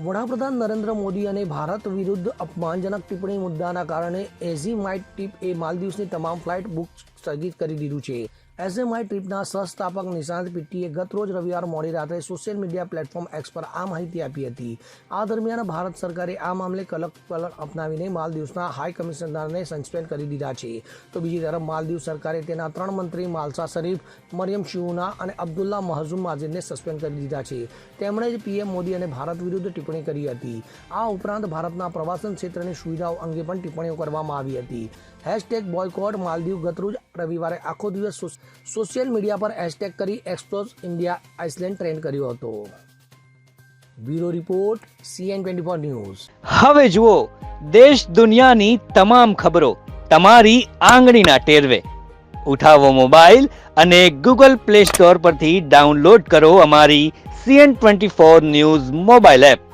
વડાપ્રધાન નરેન્દ્ર મોદી અને ભારત વિરુદ્ધ અપમાનજનક ટિપ્પણી મુદ્દાના કારણે એઝી માઇટ ટીપ એ માલદીવ્સની તમામ ફ્લાઇટ બુક સ્થગિત કરી દીધું છે. એસએમઆઈ ટ્રીપના સહસ્થાપક નિશાંત પિટ્ટીએ ગત રોજ રવિવાર મોડી રાત્રે સોશિયલ મીડિયા પ્લેટફોર્મ એક્સ પર આ માહિતી આપી હતી. આ દરમિયાન ભારત સરકારે આ મામલે કલક વલણ અપનાવીને માલદીવ્સના હાઈ કમિશનરને સસ્પેન્ડ કરી દીધા છે. તો બીજી તરફ માલદીવ સરકારે તેના ત્રણ મંત્રી માલસા શરીફ, મરિયમ શિવના અને અબ્દુલ્લા મહઝુમ માજીદને સસ્પેન્ડ કરી દીધા છે. તેમણે જ પીએમ મોદી અને ભારત વિરુદ્ધ ટિપ્પણી કરી હતી. આ ઉપરાંત ભારતના પ્રવાસન ક્ષેત્રની સુવિધાઓ અંગે પણ ટિપ્પણીઓ કરવામાં આવી હતી. હેશટેગ બોયકોટ માલદીવ ગતરૂજ રવિવારે આખો દિવસ સોશિયલ મીડિયા પર હેશટેગ કરી એક્સપ્લોઝ ઇન્ડિયા આઇસલેન્ડ ટ્રેન્ડ કર્યો હતો. Bureau report, CN twenty four news. હવે જુઓ, દેશ દુનિયાની તમામ ખબરો તમારી આંગળીના ટેરવે. ઉઠાવો મોબાઈલ અને ગૂગલ પ્લે સ્ટોર પરથી ડાઉનલોડ કરો અમારી CN twenty four news mobile app.